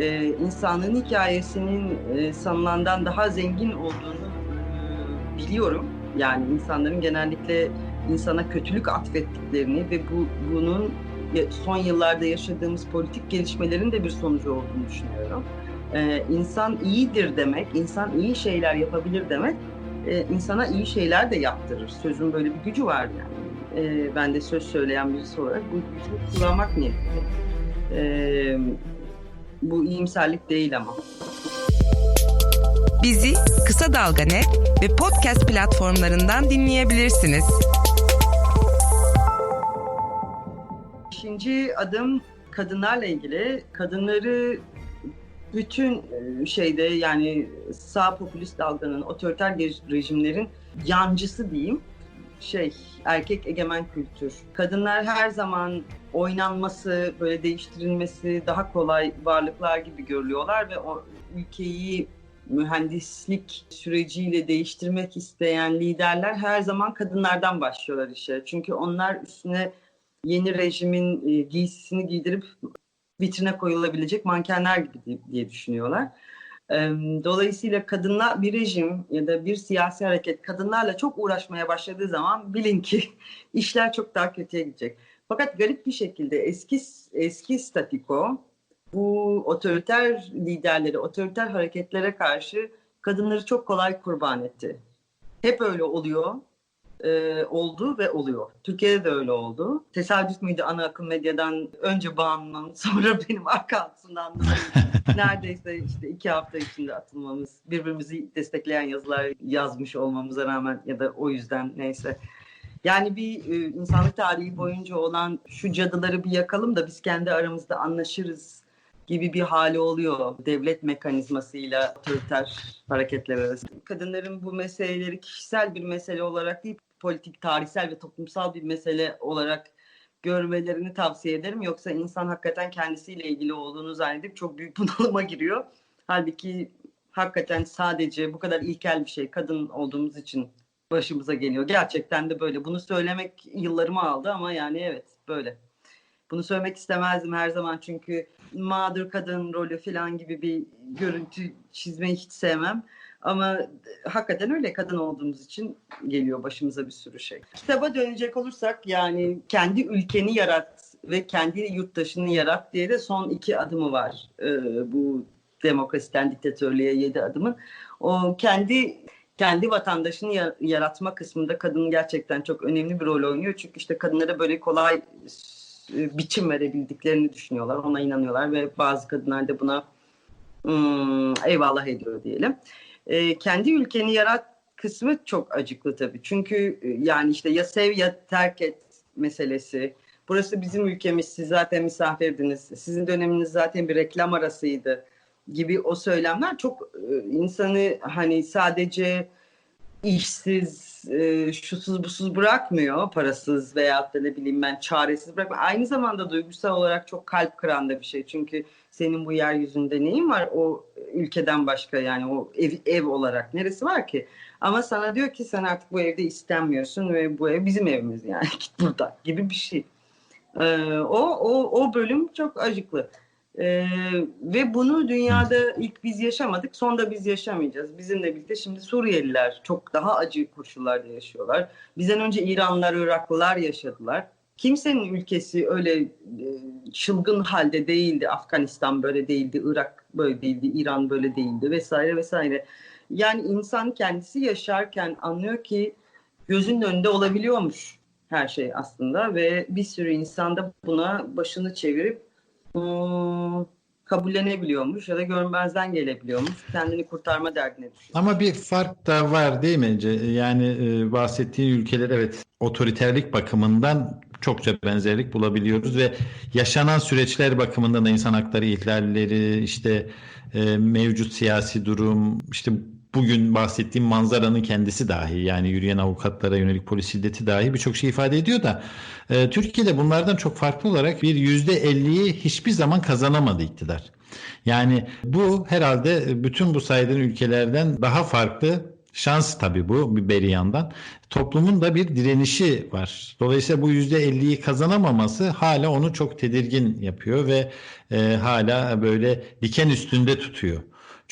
e, insanlığın hikayesinin e, sanılandan daha zengin olduğunu e, biliyorum. Yani insanların genellikle insana kötülük atfettiklerini ve bu bunun son yıllarda yaşadığımız politik gelişmelerin de bir sonucu olduğunu düşünüyorum. Ee, insan iyidir demek, insan iyi şeyler yapabilir demek, e, insana iyi şeyler de yaptırır. Sözün böyle bir gücü var yani. E, ben de söz söyleyen birisi olarak bu gücü kullanmak niyetli. E, bu iyimserlik değil ama. Bizi Kısa Dalga Net ve podcast platformlarından dinleyebilirsiniz. İkinci adım kadınlarla ilgili. Kadınları bütün e, şeyde yani sağ popülist dalganın, otoriter rejimlerin yancısı diyeyim. Şey, erkek egemen kültür. Kadınlar her zaman oynanması, böyle değiştirilmesi daha kolay varlıklar gibi görülüyorlar ve o ülkeyi mühendislik süreciyle değiştirmek isteyen liderler her zaman kadınlardan başlıyorlar işe. Çünkü onlar üstüne yeni rejimin e, giysisini giydirip vitrine koyulabilecek mankenler gibi diye düşünüyorlar. Dolayısıyla kadınlar bir rejim ya da bir siyasi hareket kadınlarla çok uğraşmaya başladığı zaman bilin ki işler çok daha kötüye gidecek. Fakat garip bir şekilde eski eski statiko bu otoriter liderleri, otoriter hareketlere karşı kadınları çok kolay kurban etti. Hep öyle oluyor e, oldu ve oluyor. Türkiye'de de öyle oldu. Tesadüf müydü ana akım medyadan önce bağımlılığım sonra benim arka altından neredeyse işte iki hafta içinde atılmamız, birbirimizi destekleyen yazılar yazmış olmamıza rağmen ya da o yüzden neyse. Yani bir e, insanlık tarihi boyunca olan şu cadıları bir yakalım da biz kendi aramızda anlaşırız gibi bir hali oluyor devlet mekanizmasıyla otoriter hareketler arasında. Kadınların bu meseleleri kişisel bir mesele olarak değil politik, tarihsel ve toplumsal bir mesele olarak görmelerini tavsiye ederim. Yoksa insan hakikaten kendisiyle ilgili olduğunu zannedip çok büyük bunalıma giriyor. Halbuki hakikaten sadece bu kadar ilkel bir şey kadın olduğumuz için başımıza geliyor. Gerçekten de böyle. Bunu söylemek yıllarımı aldı ama yani evet böyle. Bunu söylemek istemezdim her zaman çünkü mağdur kadın rolü falan gibi bir görüntü çizmeyi hiç sevmem. Ama hakikaten öyle kadın olduğumuz için geliyor başımıza bir sürü şey. Kitaba dönecek olursak yani kendi ülkeni yarat ve kendi yurttaşını yarat diye de son iki adımı var. Ee, bu demokrasiden diktatörlüğe yedi adımın. O kendi kendi vatandaşını yaratma kısmında kadının gerçekten çok önemli bir rol oynuyor. Çünkü işte kadınlara böyle kolay e, biçim verebildiklerini düşünüyorlar. Ona inanıyorlar ve bazı kadınlar da buna hmm, eyvallah ediyor diyelim e, kendi ülkeni yarat kısmı çok acıklı tabii. Çünkü e, yani işte ya sev ya terk et meselesi. Burası bizim ülkemiz, siz zaten misafirdiniz. Sizin döneminiz zaten bir reklam arasıydı gibi o söylemler çok e, insanı hani sadece işsiz, e, şusuz busuz bırakmıyor, parasız veya da ne bileyim ben çaresiz bırakmıyor. Aynı zamanda duygusal olarak çok kalp kıran da bir şey. Çünkü senin bu yeryüzünde neyin var o ülkeden başka yani o ev, ev olarak neresi var ki? Ama sana diyor ki sen artık bu evde istenmiyorsun ve bu ev bizim evimiz yani git burada gibi bir şey. Ee, o, o, o bölüm çok acıklı. Ee, ve bunu dünyada ilk biz yaşamadık, son da biz yaşamayacağız. Bizimle birlikte şimdi Suriyeliler çok daha acı koşullarda yaşıyorlar. Bizden önce İranlılar, Iraklılar yaşadılar. Kimsenin ülkesi öyle e, çılgın halde değildi. Afganistan böyle değildi, Irak böyle değildi, İran böyle değildi vesaire vesaire. Yani insan kendisi yaşarken anlıyor ki gözünün önünde olabiliyormuş her şey aslında ve bir sürü insan da buna başını çevirip hmm, kabullenebiliyormuş ya da görmezden gelebiliyormuş. Kendini kurtarma derdine düşüyor. Ama bir fark da var değil mi? Yani e, bahsettiğin ülkeler evet otoriterlik bakımından çokça benzerlik bulabiliyoruz ve yaşanan süreçler bakımından da insan hakları ihlalleri, işte e, mevcut siyasi durum, işte bugün bahsettiğim manzaranın kendisi dahi yani yürüyen avukatlara yönelik polis şiddeti dahi birçok şey ifade ediyor da e, Türkiye'de bunlardan çok farklı olarak bir yüzde elliyi hiçbir zaman kazanamadı iktidar. Yani bu herhalde bütün bu saydığın ülkelerden daha farklı Şans tabii bu bir beri yandan. Toplumun da bir direnişi var. Dolayısıyla bu %50'yi kazanamaması hala onu çok tedirgin yapıyor ve e, hala böyle diken üstünde tutuyor.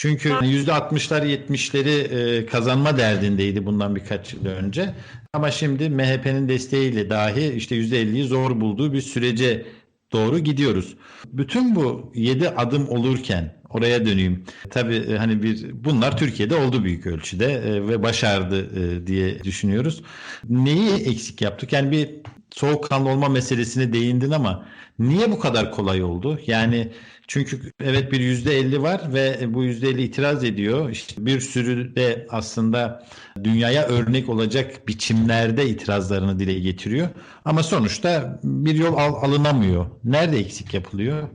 Çünkü %60'lar 70'leri e, kazanma derdindeydi bundan birkaç yıl önce. Ama şimdi MHP'nin desteğiyle dahi işte %50'yi zor bulduğu bir sürece doğru gidiyoruz. Bütün bu 7 adım olurken oraya döneyim. Tabii e, hani bir bunlar Türkiye'de oldu büyük ölçüde e, ve başardı diye düşünüyoruz. Neyi eksik yaptık? Yani bir soğukkanlı olma meselesine değindin ama niye bu kadar kolay oldu? Yani çünkü evet bir yüzde elli var ve bu yüzde elli itiraz ediyor. İşte bir sürü de aslında dünyaya örnek olacak biçimlerde itirazlarını dile getiriyor. Ama sonuçta bir yol al- alınamıyor. Nerede eksik yapılıyor?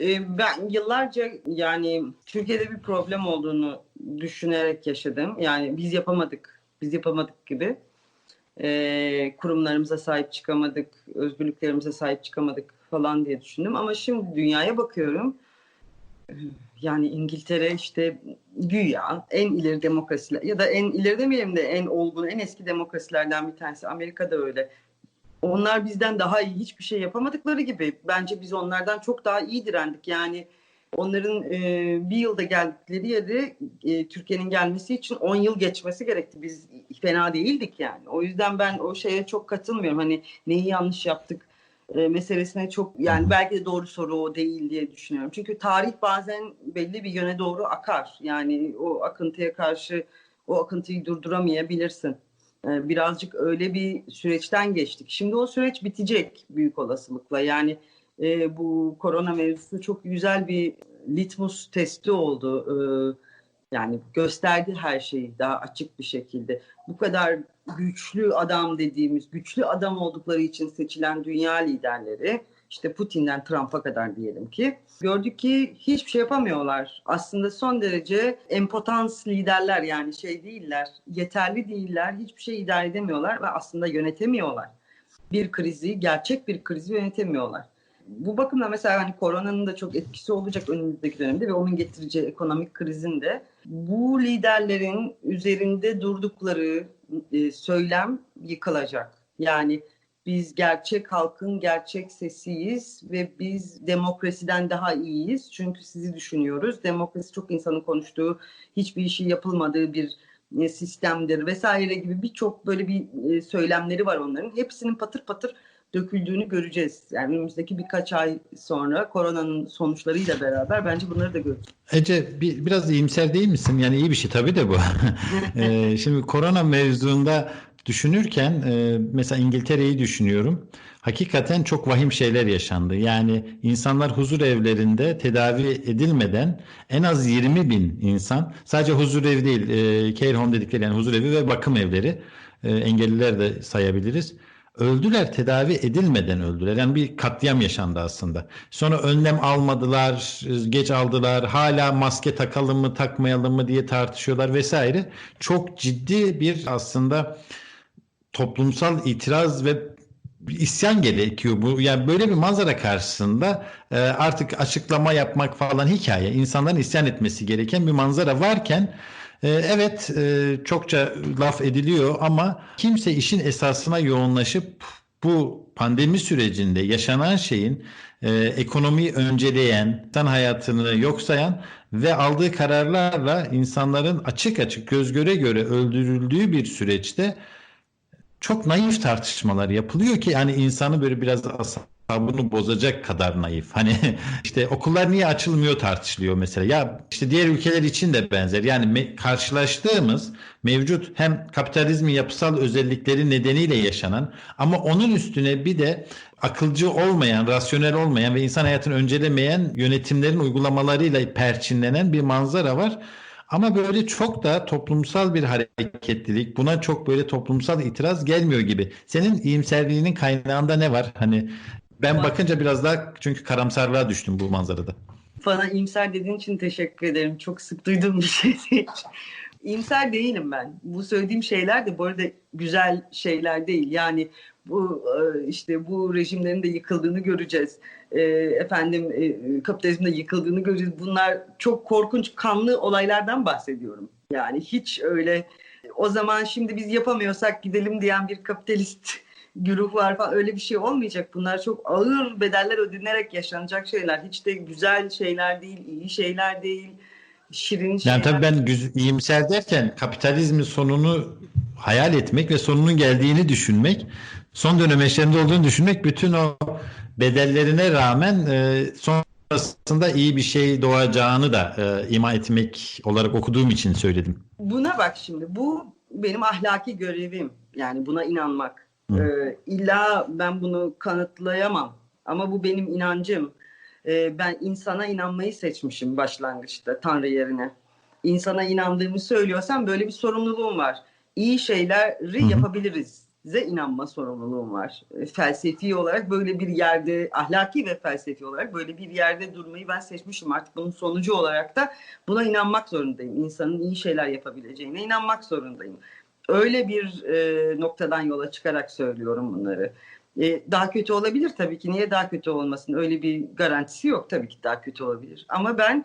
Ee, Ben yıllarca yani Türkiye'de bir problem olduğunu düşünerek yaşadım. Yani biz yapamadık, biz yapamadık gibi. Ee, kurumlarımıza sahip çıkamadık, özgürlüklerimize sahip çıkamadık falan diye düşündüm. Ama şimdi dünyaya bakıyorum. Yani İngiltere işte güya en ileri demokrasiler ya da en ileri demeyelim de en olgun, en eski demokrasilerden bir tanesi. Amerika da öyle. Onlar bizden daha iyi hiçbir şey yapamadıkları gibi bence biz onlardan çok daha iyi direndik. Yani onların e, bir yılda geldikleri yere e, Türkiye'nin gelmesi için 10 yıl geçmesi gerekti. Biz fena değildik yani. O yüzden ben o şeye çok katılmıyorum. Hani neyi yanlış yaptık e, meselesine çok yani belki de doğru soru o değil diye düşünüyorum. Çünkü tarih bazen belli bir yöne doğru akar. Yani o akıntıya karşı o akıntıyı durduramayabilirsin. E, birazcık öyle bir süreçten geçtik. Şimdi o süreç bitecek büyük olasılıkla. Yani e, bu korona mevzusu çok güzel bir litmus testi oldu. E, yani gösterdi her şeyi daha açık bir şekilde. Bu kadar güçlü adam dediğimiz, güçlü adam oldukları için seçilen dünya liderleri, işte Putin'den Trump'a kadar diyelim ki, gördük ki hiçbir şey yapamıyorlar. Aslında son derece empotans liderler yani şey değiller, yeterli değiller, hiçbir şey idare edemiyorlar ve aslında yönetemiyorlar. Bir krizi, gerçek bir krizi yönetemiyorlar. Bu bakımda mesela hani koronanın da çok etkisi olacak önümüzdeki dönemde ve onun getireceği ekonomik krizin de bu liderlerin üzerinde durdukları e, söylem yıkılacak. Yani biz gerçek halkın gerçek sesiyiz ve biz demokrasiden daha iyiyiz. Çünkü sizi düşünüyoruz. Demokrasi çok insanın konuştuğu, hiçbir işi yapılmadığı bir e, sistemdir vesaire gibi birçok böyle bir e, söylemleri var onların. Hepsinin patır patır döküldüğünü göreceğiz. Yani önümüzdeki birkaç ay sonra koronanın sonuçlarıyla beraber bence bunları da göreceğiz. Ece bir, biraz iyimser değil misin? Yani iyi bir şey tabii de bu. Ee, şimdi korona mevzuunda düşünürken e, mesela İngiltere'yi düşünüyorum. Hakikaten çok vahim şeyler yaşandı. Yani insanlar huzur evlerinde tedavi edilmeden en az 20 bin insan sadece huzur evi değil e, care home dedikleri yani huzur evi ve bakım evleri e, engelliler de sayabiliriz. Öldüler tedavi edilmeden öldüler. Yani bir katliam yaşandı aslında. Sonra önlem almadılar, geç aldılar. Hala maske takalım mı takmayalım mı diye tartışıyorlar vesaire. Çok ciddi bir aslında toplumsal itiraz ve isyan gerekiyor bu. Yani böyle bir manzara karşısında e, artık açıklama yapmak falan hikaye. İnsanların isyan etmesi gereken bir manzara varken evet e, çokça laf ediliyor ama kimse işin esasına yoğunlaşıp bu pandemi sürecinde yaşanan şeyin e, ekonomiyi önceleyen, insan hayatını yok sayan ve aldığı kararlarla insanların açık açık göz göre göre öldürüldüğü bir süreçte çok naif tartışmalar yapılıyor ki yani insanı böyle biraz asabını bozacak kadar naif. Hani işte okullar niye açılmıyor tartışılıyor mesela. Ya işte diğer ülkeler için de benzer. Yani me- karşılaştığımız mevcut hem kapitalizmin yapısal özellikleri nedeniyle yaşanan ama onun üstüne bir de akılcı olmayan, rasyonel olmayan ve insan hayatını öncelemeyen yönetimlerin uygulamalarıyla perçinlenen bir manzara var. Ama böyle çok da toplumsal bir hareketlilik, buna çok böyle toplumsal itiraz gelmiyor gibi. Senin iyimserliğinin kaynağında ne var? Hani ben bakınca biraz daha çünkü karamsarlığa düştüm bu manzarada. Bana iyimser dediğin için teşekkür ederim. Çok sık duyduğum bir şey değil. İyimser değilim ben. Bu söylediğim şeyler de bu arada güzel şeyler değil. Yani bu e, işte bu rejimlerin de yıkıldığını göreceğiz. E, efendim e, kapitalizmin de yıkıldığını göreceğiz. Bunlar çok korkunç kanlı olaylardan bahsediyorum. Yani hiç öyle o zaman şimdi biz yapamıyorsak gidelim diyen bir kapitalist güruh var falan öyle bir şey olmayacak. Bunlar çok ağır bedeller ödenerek yaşanacak şeyler. Hiç de güzel şeyler değil, iyi şeyler değil, şirin şeyler. Yani tabii ben güz- iyimser derken kapitalizmin sonunu hayal etmek ve sonunun geldiğini düşünmek, son dönem eşlerinde olduğunu düşünmek bütün o bedellerine rağmen e, sonrasında iyi bir şey doğacağını da e, ima etmek olarak okuduğum için söyledim. Buna bak şimdi bu benim ahlaki görevim. Yani buna inanmak. Ee, illa ben bunu kanıtlayamam. Ama bu benim inancım. Ee, ben insana inanmayı seçmişim başlangıçta Tanrı yerine. İnsana inandığımı söylüyorsam böyle bir sorumluluğum var. İyi şeyleri Hı hı. yapabiliriz. Ze inanma sorumluluğum var. Ee, Felsefi olarak böyle bir yerde, ahlaki ve felsefi olarak böyle bir yerde durmayı ben seçmişim. Artık bunun sonucu olarak da buna inanmak zorundayım. İnsanın iyi şeyler yapabileceğine inanmak zorundayım. Öyle bir e, noktadan yola çıkarak söylüyorum bunları. E, daha kötü olabilir tabii ki. Niye daha kötü olmasın? Öyle bir garantisi yok. Tabii ki daha kötü olabilir. Ama ben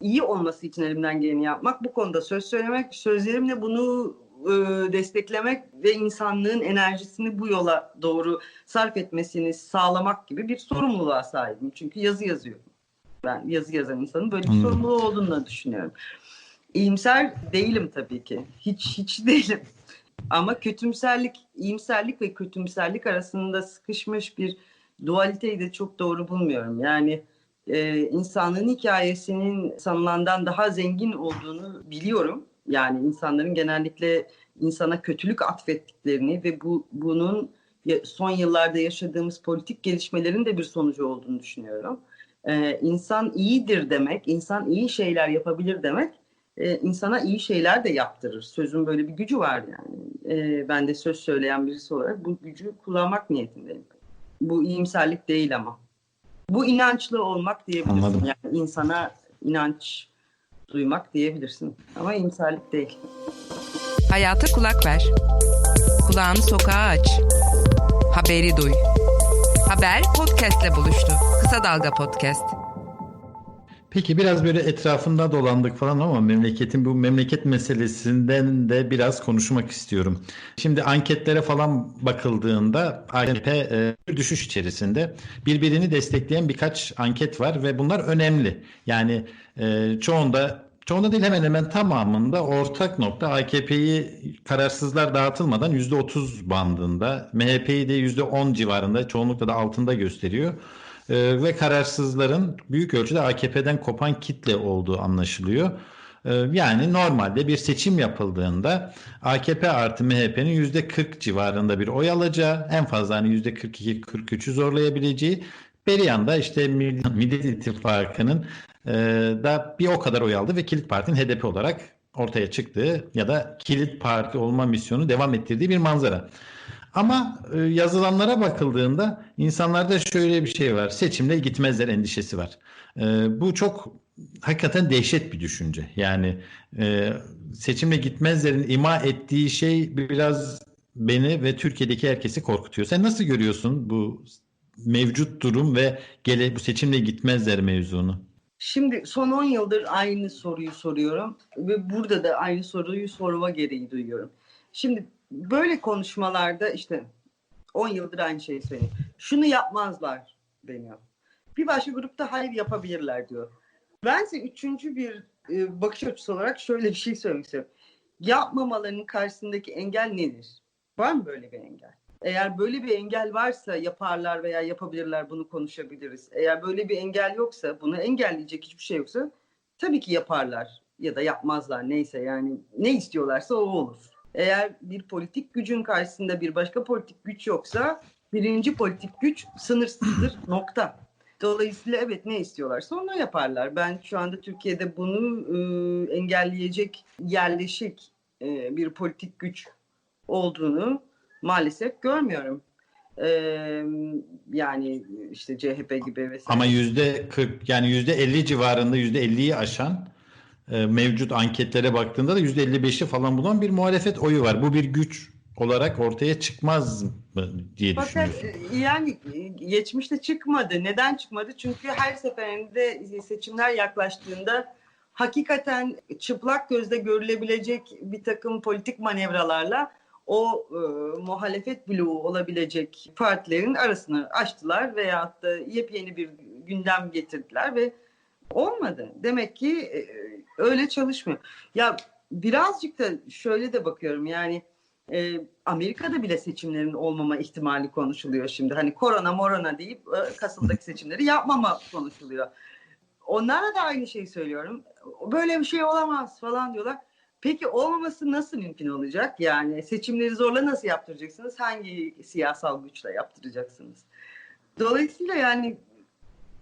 iyi olması için elimden geleni yapmak, bu konuda söz söylemek, sözlerimle bunu e, desteklemek ve insanlığın enerjisini bu yola doğru sarf etmesini sağlamak gibi bir sorumluluğa sahibim. Çünkü yazı yazıyorum. Ben yazı yazan insanın böyle bir Hmm. sorumluluğu olduğunu düşünüyorum. İyimser değilim tabii ki. Hiç hiç değilim. Ama kötümserlik, iyimserlik ve kötümserlik arasında sıkışmış bir dualiteyi de çok doğru bulmuyorum. Yani e, insanlığın hikayesinin sanılandan daha zengin olduğunu biliyorum. Yani insanların genellikle insana kötülük atfettiklerini ve bu bunun son yıllarda yaşadığımız politik gelişmelerin de bir sonucu olduğunu düşünüyorum. Ee, insan iyidir demek, insan iyi şeyler yapabilir demek, e, insana iyi şeyler de yaptırır. Sözün böyle bir gücü var yani. Ee, ben de söz söyleyen birisi olarak bu gücü kullanmak niyetindeyim. Bu iyimserlik değil ama. Bu inançlı olmak diyebilirsin. Anladım. Yani insana inanç duymak diyebilirsin. Ama iyimserlik değil. Hayata kulak ver. Kulağını sokağa aç. Haberi duy. Haber podcastle buluştu. Kısa Dalga Podcast. Peki biraz böyle etrafında dolandık falan ama memleketin bu memleket meselesinden de biraz konuşmak istiyorum. Şimdi anketlere falan bakıldığında AKP e, düşüş içerisinde birbirini destekleyen birkaç anket var ve bunlar önemli. Yani e, çoğunda çoğunda değil hemen hemen tamamında ortak nokta AKP'yi kararsızlar dağıtılmadan %30 bandında, MHP'yi de %10 civarında çoğunlukla da altında gösteriyor. Ee, ve kararsızların büyük ölçüde AKP'den kopan kitle olduğu anlaşılıyor. Ee, yani normalde bir seçim yapıldığında AKP artı MHP'nin yüzde 40 civarında bir oy alacağı, en fazla hani yüzde 42-43'ü zorlayabileceği, beri yanda işte Millet İttifakı'nın e, da bir o kadar oy aldı ve Kilit Parti'nin HDP olarak ortaya çıktığı ya da Kilit Parti olma misyonu devam ettirdiği bir manzara. Ama e, yazılanlara bakıldığında insanlarda şöyle bir şey var. Seçimle gitmezler endişesi var. E, bu çok hakikaten dehşet bir düşünce. Yani e, seçimle gitmezlerin ima ettiği şey biraz beni ve Türkiye'deki herkesi korkutuyor. Sen nasıl görüyorsun bu mevcut durum ve gele bu seçimle gitmezler mevzunu? Şimdi son 10 yıldır aynı soruyu soruyorum ve burada da aynı soruyu sorma gereği duyuyorum. Şimdi böyle konuşmalarda işte 10 yıldır aynı şeyi söylüyorum. Şunu yapmazlar deniyor. Bir başka grupta hayır yapabilirler diyor. Bense üçüncü bir e, bakış açısı olarak şöyle bir şey söylemek istiyorum. Yapmamalarının karşısındaki engel nedir? Var mı böyle bir engel? Eğer böyle bir engel varsa yaparlar veya yapabilirler bunu konuşabiliriz. Eğer böyle bir engel yoksa bunu engelleyecek hiçbir şey yoksa tabii ki yaparlar ya da yapmazlar neyse yani ne istiyorlarsa o olur. Eğer bir politik gücün karşısında bir başka politik güç yoksa birinci politik güç sınırsızdır nokta. Dolayısıyla evet ne istiyorlarsa onu yaparlar. Ben şu anda Türkiye'de bunu e, engelleyecek yerleşik e, bir politik güç olduğunu maalesef görmüyorum. E, yani işte CHP gibi vesaire. Ama yüzde 40 yani yüzde 50 civarında yüzde 50'yi aşan e, mevcut anketlere baktığında da yüzde 55'i falan bulan bir muhalefet oyu var. Bu bir güç olarak ortaya çıkmaz mı diye Fakat düşünüyorsun. e, yani e, geçmişte çıkmadı. Neden çıkmadı? Çünkü her seferinde seçimler yaklaştığında hakikaten çıplak gözle görülebilecek bir takım politik manevralarla o e, muhalefet bloğu olabilecek partilerin arasını açtılar veyahut da yepyeni bir gündem getirdiler ve olmadı. Demek ki e, öyle çalışmıyor. Ya birazcık da şöyle de bakıyorum yani e, Amerika'da bile seçimlerin olmama ihtimali konuşuluyor şimdi. Hani korona morona deyip e, Kasım'daki seçimleri yapmama konuşuluyor. Onlara da aynı şeyi söylüyorum. Böyle bir şey olamaz falan diyorlar. Peki olmaması nasıl mümkün olacak? Yani seçimleri zorla nasıl yaptıracaksınız? Hangi siyasal güçle yaptıracaksınız? Dolayısıyla yani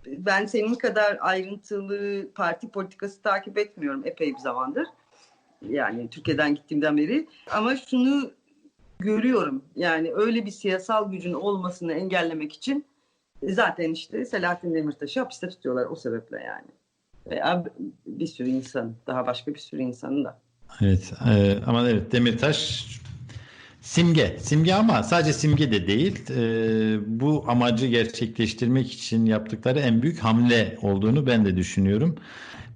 ben senin kadar ayrıntılı parti politikası takip etmiyorum epey bir zamandır. Yani Türkiye'den gittiğimden beri. Ama şunu görüyorum. Yani öyle bir siyasal gücün olmasını engellemek için zaten işte Selahattin Demirtaş'ı hapiste tutuyorlar o sebeple yani. Veya bir sürü insan, daha başka bir sürü insanın da. Evet e, ama evet Demirtaş simge. Simge ama sadece simge de değil. E, bu amacı gerçekleştirmek için yaptıkları en büyük hamle olduğunu ben de düşünüyorum.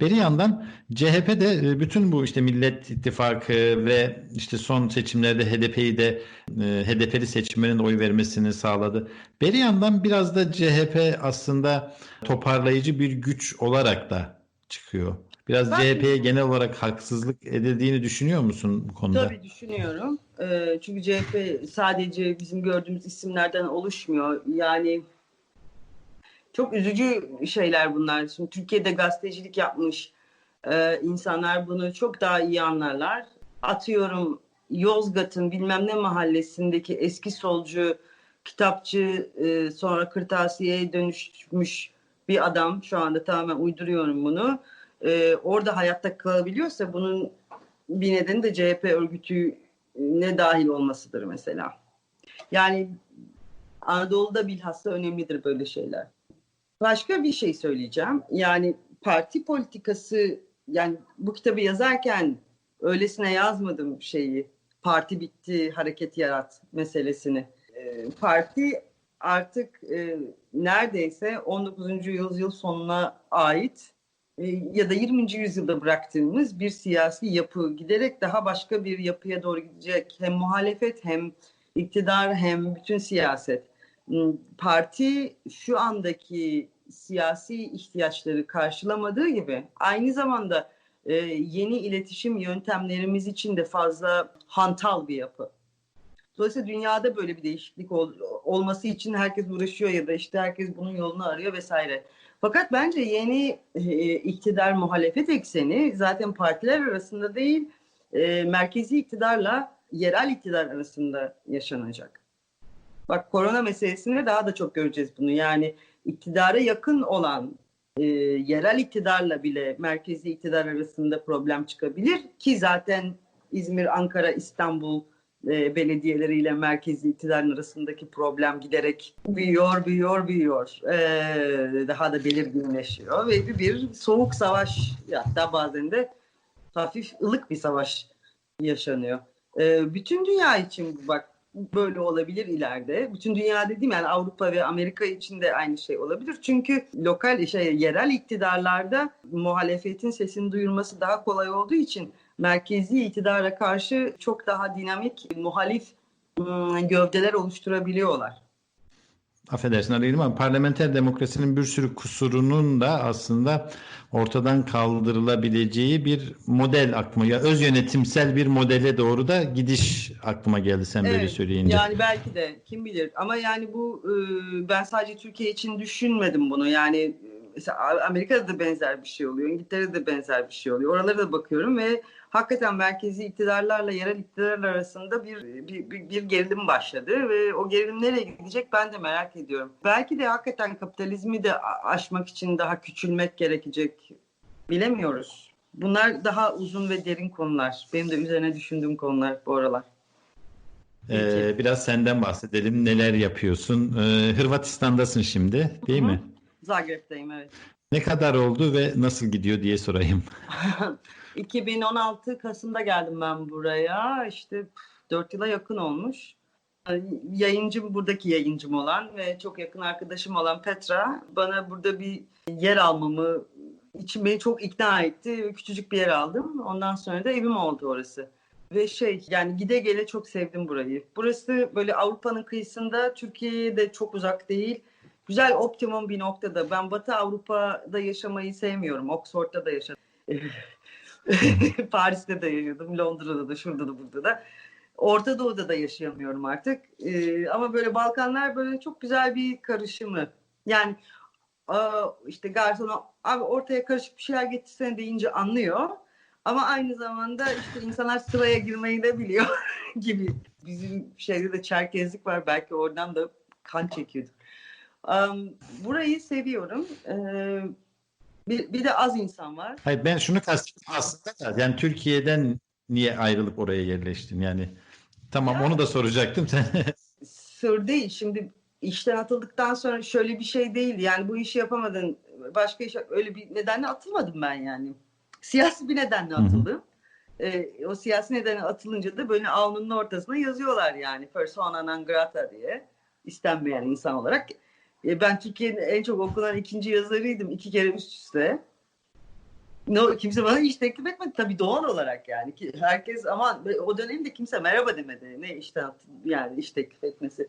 Bir yandan CHP de e, bütün bu işte Millet İttifakı ve işte son seçimlerde HDP'yi de e, HDP'li seçmenlerin oy vermesini sağladı. Bir yandan biraz da CHP aslında toparlayıcı bir güç olarak da çıkıyor. Biraz Ben- CHP'ye genel olarak haksızlık edildiğini düşünüyor musun bu konuda? Tabii düşünüyorum. Ee, çünkü CHP sadece bizim gördüğümüz isimlerden oluşmuyor. Yani çok üzücü şeyler bunlar. Şimdi Türkiye'de gazetecilik yapmış e, insanlar bunu çok daha iyi anlarlar. Atıyorum Yozgat'ın bilmem ne mahallesindeki eski solcu kitapçı e, sonra kırtasiyeye dönüşmüş bir adam şu anda tamamen uyduruyorum bunu. E, orada hayatta kalabiliyorsa bunun bir nedeni de CHP örgütüne dahil olmasıdır mesela. Yani Anadolu'da bilhassa önemlidir böyle şeyler. Başka bir şey söyleyeceğim. Yani parti politikası yani bu kitabı yazarken öylesine yazmadım şeyi. Parti bitti, hareket yarat meselesini. Ee, parti artık e, neredeyse 19. yüzyıl sonuna ait e, ya da 20. yüzyılda bıraktığımız bir siyasi yapı giderek daha başka bir yapıya doğru gidecek. Hem muhalefet hem iktidar hem bütün siyaset. Parti şu andaki siyasi ihtiyaçları karşılamadığı gibi aynı zamanda e, yeni iletişim yöntemlerimiz için de fazla hantal bir yapı. Dolayısıyla dünyada böyle bir değişiklik ol- olması için herkes uğraşıyor ya da işte herkes bunun yolunu arıyor vesaire. Fakat bence yeni e, iktidar muhalefet ekseni zaten partiler arasında değil, e, merkezi iktidarla yerel iktidar arasında yaşanacak. Bak korona meselesinde daha da çok göreceğiz bunu. Yani iktidara yakın olan e, yerel iktidarla bile merkezi iktidar arasında problem çıkabilir ki zaten İzmir, Ankara, İstanbul e, belediyeleriyle merkezi iktidarın arasındaki problem giderek büyüyor, büyüyor, büyüyor. E, daha da belirginleşiyor ve bir, bir soğuk savaş hatta bazen de hafif ılık bir savaş yaşanıyor. E, bütün dünya için bak böyle olabilir ileride. Bütün dünya dediğim yani Avrupa ve Amerika için de aynı şey olabilir. Çünkü lokal şey yerel iktidarlarda muhalefetin sesini duyurması daha kolay olduğu için merkezi iktidara karşı çok daha dinamik muhalif ım, gövdeler oluşturabiliyorlar. Affedersin arayayım ama parlamenter demokrasinin bir sürü kusurunun da aslında ortadan kaldırılabileceği bir model aklıma ya öz yönetimsel bir modele doğru da gidiş aklıma geldi sen böyle Evet, söyleyince. Yani belki de kim bilir ama yani bu e, ben sadece Türkiye için düşünmedim bunu. Yani e, mesela Amerika'da da benzer bir şey oluyor. İngiltere'de de benzer bir şey oluyor. Oralara da bakıyorum ve hakikaten merkezi iktidarlarla yerel iktidarlar arasında bir, bir, bir, bir gerilim başladı ve o gerilim nereye gidecek ben de merak ediyorum. Belki de hakikaten kapitalizmi de aşmak için daha küçülmek gerekecek. Bilemiyoruz. Bunlar daha uzun ve derin konular. Benim de üzerine düşündüğüm konular bu aralar. Ee, biraz senden bahsedelim. Neler yapıyorsun? Ee, Hırvatistan'dasın şimdi, değil Hı hı. mi? Zagreb'deyim evet. Ne kadar oldu ve nasıl gidiyor diye sorayım. 2016 Kasım'da geldim ben buraya. İşte 4 yıla yakın olmuş. Yayıncım buradaki yayıncım olan ve çok yakın arkadaşım olan Petra bana burada bir yer almamı için beni çok ikna etti. Küçücük bir yer aldım. Ondan sonra da evim oldu orası. Ve şey yani gide gele çok sevdim burayı. Burası böyle Avrupa'nın kıyısında, Türkiye'ye de çok uzak değil. Güzel optimum bir noktada. Ben Batı Avrupa'da yaşamayı sevmiyorum. Oxford'da da yaşadım. Paris'te de yaşadım. Londra'da da, şurada da, burada da. Orta Doğu'da da yaşayamıyorum artık. Ee, ama böyle Balkanlar böyle çok güzel bir karışımı. Yani aa, işte garsona abi ortaya karışık bir şeyler getirsene deyince anlıyor. Ama aynı zamanda işte insanlar sıraya girmeyi de biliyor gibi. Bizim şeyde de Çerkezlik var. Belki oradan da kan çekiyorduk. Um, burayı seviyorum. Ee, bir, bir de az insan var. Hayır ben şunu kastettim aslında da yani Türkiye'den niye ayrılıp oraya yerleştin yani? Tamam onu da soracaktım sen. Sır değil. Şimdi işten atıldıktan sonra şöyle bir şey değil. Yani bu işi yapamadın. Başka iş öyle bir nedenle atılmadım ben yani. Siyasi bir nedenle atıldım. Ee, o siyasi nedenle atılınca da böyle alnının ortasına yazıyorlar yani. Persona non grata diye. istenmeyen insan olarak. Ee, ben Türkiye'nin en çok okunan ikinci yazarıydım. iki kere üst üste. No, kimse bana iş teklif etmedi tabii doğal olarak yani ki herkes ama o dönemde kimse merhaba demedi ne işten yani iş teklif etmesi.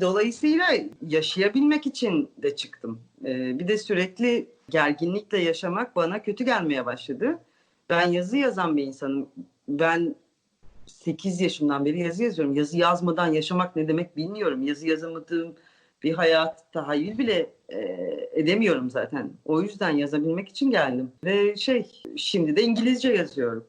Dolayısıyla yaşayabilmek için de çıktım. Ee, bir de sürekli gerginlikle yaşamak bana kötü gelmeye başladı. Ben yazı yazan bir insanım. Ben 8 yaşımdan beri yazı yazıyorum. Yazı yazmadan yaşamak ne demek bilmiyorum. Yazı yazamadığım bir hayat tahayyül bile e, edemiyorum zaten. O yüzden yazabilmek için geldim. Ve şey şimdi de İngilizce yazıyorum.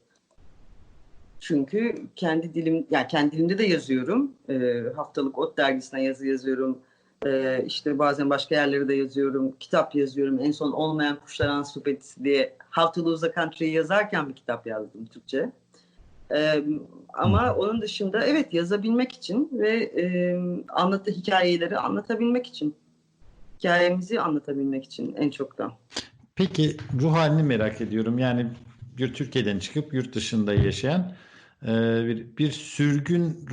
Çünkü kendi dilim yani kendi dilimde de yazıyorum. E, haftalık Ot dergisine yazı yazıyorum. E, işte bazen başka yerlere de yazıyorum. Kitap yazıyorum. En son Olmayan Kuşlar Ansiklopedisi diye How to Lose a Country'yi yazarken bir kitap yazdım Türkçe. Ee, ama onun dışında evet yazabilmek için ve e, anlatı hikayeleri anlatabilmek için hikayemizi anlatabilmek için en çok da. Peki ruh halini merak ediyorum. Yani bir Türkiye'den çıkıp yurt dışında yaşayan e, bir, bir sürgün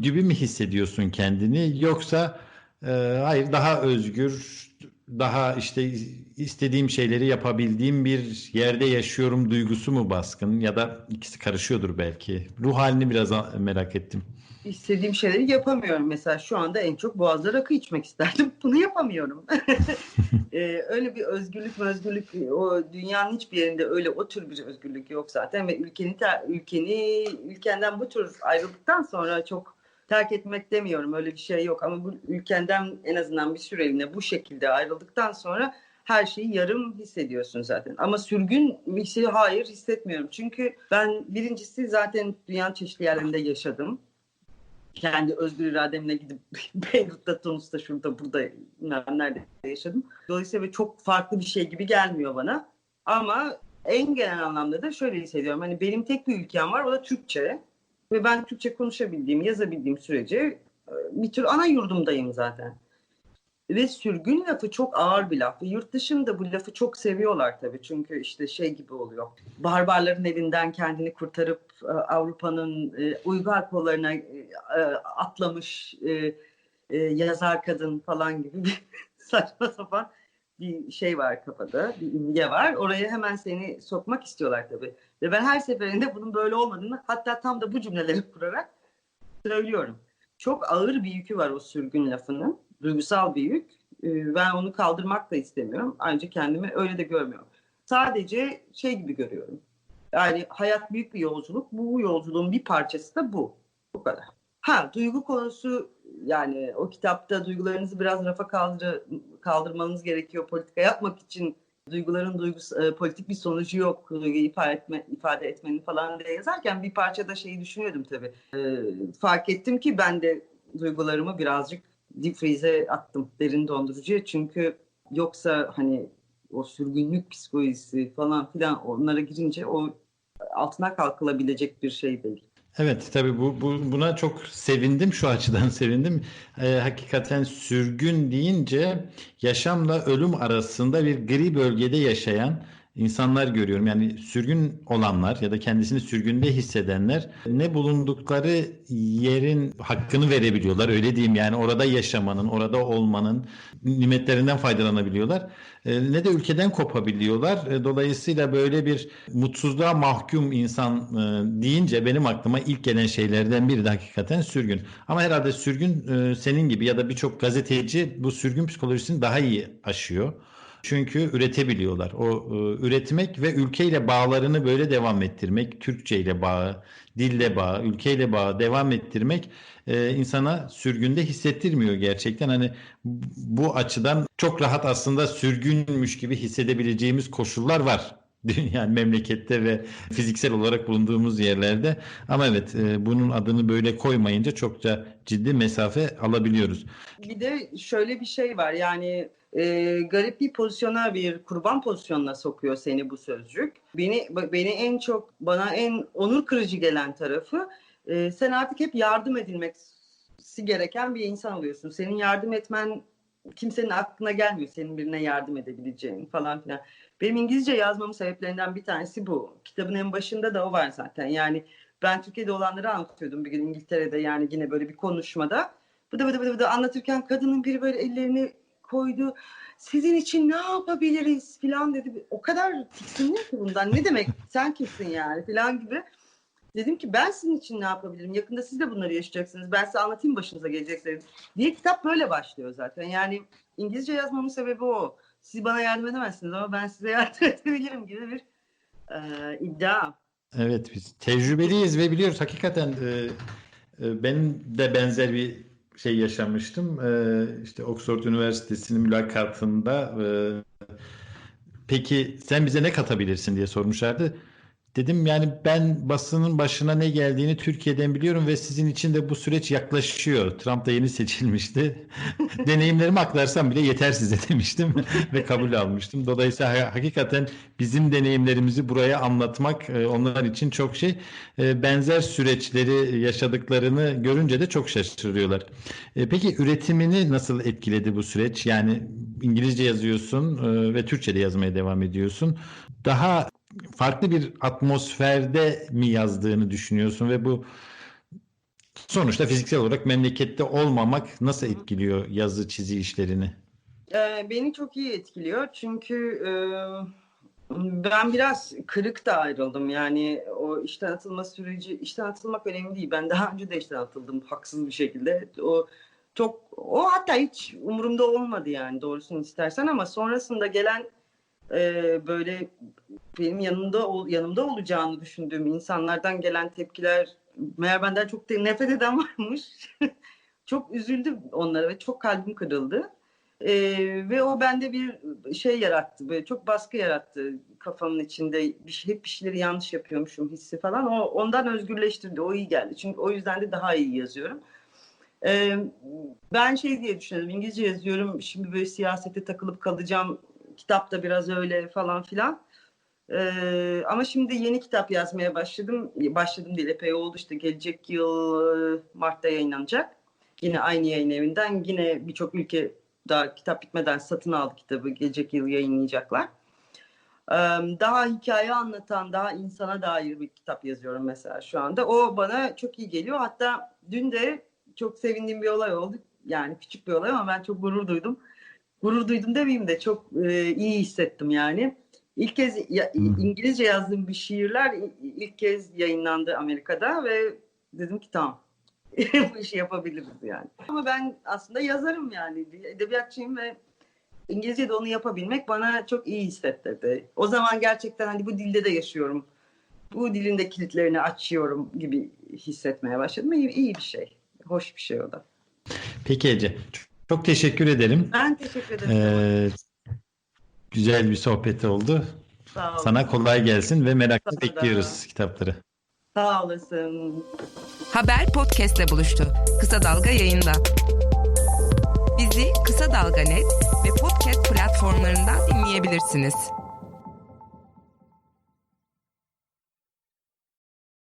gibi mi hissediyorsun kendini yoksa e, hayır daha özgür daha işte istediğim şeyleri yapabildiğim bir yerde yaşıyorum duygusu mu baskın ya da ikisi karışıyordur belki. Ruh halini biraz merak ettim. İstediğim şeyleri yapamıyorum. Mesela şu anda en çok boğazda rakı içmek isterdim. Bunu yapamıyorum. ee, öyle bir özgürlük özgürlük o dünyanın hiçbir yerinde öyle o tür bir özgürlük yok zaten ve ülkeni ülkeni ülkenden bu tür ayrıldıktan sonra çok terk etmek demiyorum öyle bir şey yok ama bu ülkenden en azından bir süreliğine bu şekilde ayrıldıktan sonra her şeyi yarım hissediyorsun zaten. Ama sürgün hissi hayır hissetmiyorum. Çünkü ben birincisi zaten dünyanın çeşitli yerlerinde yaşadım. Kendi özgür irademle gidip Beyrut'ta, Tunus'ta, şurada, burada, nerede yaşadım. Dolayısıyla çok farklı bir şey gibi gelmiyor bana. Ama en genel anlamda da şöyle hissediyorum. Hani benim tek bir ülkem var o da Türkçe. Ve ben Türkçe konuşabildiğim, yazabildiğim sürece e, bir tür ana yurdumdayım zaten. Ve sürgün lafı çok ağır bir laf. Yurt dışında bu lafı çok seviyorlar tabii. Çünkü işte şey gibi oluyor. Barbarların elinden kendini kurtarıp e, Avrupa'nın e, uygar kollarına atlamış yazar kadın falan gibi bir saçma sapan bir şey var kafada, bir imge var. Oraya hemen seni sokmak istiyorlar tabii. Ve ben her seferinde bunun böyle olmadığını hatta tam da bu cümleleri kurarak söylüyorum. Çok ağır bir yükü var o sürgün lafının. Duygusal bir yük. Ee, ben onu kaldırmak da istemiyorum. Ayrıca kendimi öyle de görmüyorum. Sadece şey gibi görüyorum. Yani hayat büyük bir yolculuk. Bu yolculuğun bir parçası da bu. Bu kadar. Ha duygu konusu yani o kitapta duygularınızı biraz rafa kaldır, kaldırmanız gerekiyor politika yapmak için duyguların duygus e, politik bir sonucu yok ifade, etme, ifade etmenin falan diye yazarken bir parçada şeyi düşünüyordum tabii. E, fark ettim ki ben de duygularımı birazcık deep freeze'e attım derin dondurucuya çünkü yoksa hani o sürgünlük psikolojisi falan filan onlara girince o altına kalkılabilecek bir şey değil. Evet tabii bu, bu buna çok sevindim şu açıdan sevindim. Ee, hakikaten sürgün deyince yaşamla ölüm arasında bir gri bölgede yaşayan insanlar görüyorum. Yani sürgün olanlar ya da kendisini sürgünde hissedenler ne bulundukları yerin hakkını verebiliyorlar. Öyle diyeyim yani orada yaşamanın, orada olmanın nimetlerinden faydalanabiliyorlar. E, Ne de ülkeden kopabiliyorlar. E, Dolayısıyla böyle bir mutsuzluğa mahkum insan e, deyince benim aklıma ilk gelen şeylerden biri de hakikaten sürgün. Ama herhalde sürgün senin gibi ya da birçok gazeteci bu sürgün psikolojisini daha iyi aşıyor. Çünkü üretebiliyorlar. O e, üretmek ve ülkeyle bağlarını böyle devam ettirmek, Türkçe ile bağı, dille bağı, ülkeyle bağı devam ettirmek e, insana sürgünde hissettirmiyor gerçekten. Hani bu açıdan çok rahat aslında sürgünmüş gibi hissedebileceğimiz koşullar var. Yani memlekette ve fiziksel olarak bulunduğumuz yerlerde. Ama evet e, bunun adını böyle koymayınca çokça ciddi mesafe alabiliyoruz. Bir de şöyle bir şey var yani e, garip bir pozisyona bir kurban pozisyonuna sokuyor seni bu sözcük. Beni beni en çok bana en onur kırıcı gelen tarafı e, sen artık hep yardım edilmesi gereken bir insan oluyorsun. Senin yardım etmen kimsenin aklına gelmiyor senin birine yardım edebileceğin falan filan. Benim İngilizce yazmamın sebeplerinden bir tanesi bu. Kitabın en başında da o var zaten. Yani ben Türkiye'de olanları anlatıyordum bir gün İngiltere'de yani yine böyle bir konuşmada. Bıdı bıdı bıdı bıdı anlatırken kadının biri böyle ellerini koydu. Sizin için ne yapabiliriz filan dedi. O kadar tiksindim ki bundan. Ne demek sen kimsin yani filan gibi. Dedim ki ben sizin için ne yapabilirim? Yakında siz de bunları yaşayacaksınız. Ben size anlatayım başınıza gelecekleri. Diye kitap böyle başlıyor zaten. Yani İngilizce yazmamın sebebi o. Siz bana yardım edemezsiniz ama ben size yardım edebilirim gibi bir e, iddia. Evet biz tecrübeliyiz ve biliyoruz hakikaten e, e, benim de benzer bir şey yaşamıştım. E, işte Oxford Üniversitesi'nin mülakatında e, peki sen bize ne katabilirsin diye sormuşlardı. Dedim yani ben basının başına ne geldiğini Türkiye'den biliyorum ve sizin için de bu süreç yaklaşıyor. Trump da yeni seçilmişti. Deneyimlerimi aklarsam bile yeter size demiştim ve kabul almıştım. Dolayısıyla ha- hakikaten bizim deneyimlerimizi buraya anlatmak e, onlar için çok şey. E, Benzer süreçleri yaşadıklarını görünce de çok şaşırıyorlar. E, Peki üretimini nasıl etkiledi bu süreç? Yani İngilizce yazıyorsun ve Türkçe de yazmaya devam ediyorsun. Daha farklı bir atmosferde mi yazdığını düşünüyorsun ve bu sonuçta fiziksel olarak memlekette olmamak nasıl etkiliyor yazı çizi işlerini? Ee, beni çok iyi etkiliyor çünkü e, ben biraz kırık da ayrıldım. Yani o işten atılma süreci, işten atılmak önemli değil. Ben daha önce de işten atıldım haksız bir şekilde. O çok, o hatta hiç umurumda olmadı yani doğrusunu istersen ama sonrasında gelen e, böyle benim yanımda ol- yanımda olacağını düşündüğüm insanlardan gelen tepkiler meğer benden çok da nefret eden varmış. çok üzüldüm onlara ve çok kalbim kırıldı. Ee, ve o bende bir şey yarattı, böyle çok baskı yarattı kafamın içinde. Bir şey, hep bir şeyleri yanlış yapıyormuşum hissi falan. O ondan özgürleştirdi, o iyi geldi. Çünkü o yüzden de daha iyi yazıyorum. Ee, ben şey diye düşünüyorum, İngilizce yazıyorum, şimdi böyle siyasete takılıp kalacağım. Kitap da biraz öyle falan filan. Ee, ama şimdi yeni kitap yazmaya başladım. Başladım değil, epey oldu işte. Gelecek yıl e, Mart'ta yayınlanacak. Yine aynı yayın evinden. Yine birçok ülke daha kitap bitmeden satın aldı kitabı. Gelecek yıl yayınlayacaklar. Ee, Daha hikaye anlatan, daha insana dair bir kitap yazıyorum mesela şu anda. O bana çok iyi geliyor. Hatta dün de çok sevindiğim bir olay oldu. Yani küçük bir olay ama ben çok gurur duydum. Gurur duydum demeyeyim de çok e, iyi hissettim yani. İlk kez ya- İngilizce yazdığım bir şiirler ilk kez yayınlandı Amerika'da ve dedim ki tamam bu işi yapabiliriz yani. Ama ben aslında yazarım yani bir edebiyatçıyım ve İngilizce'de onu yapabilmek bana çok iyi hissettirdi. O zaman gerçekten hani bu dilde de yaşıyorum. Bu dilin de kilitlerini açıyorum gibi hissetmeye başladım. İyi, iyi bir şey. Hoş bir şey o da. Peki Ece, çok teşekkür ederim. Ben teşekkür ederim. Ee, güzel bir sohbet oldu. Sağ olun. Sana kolay gelsin ve merakla Sana da. bekliyoruz kitapları. Sağ olasın. Haber podcastle buluştu. Kısa Dalga yayında. Bizi Kısa Dalga Net ve podcast platformlarından dinleyebilirsiniz.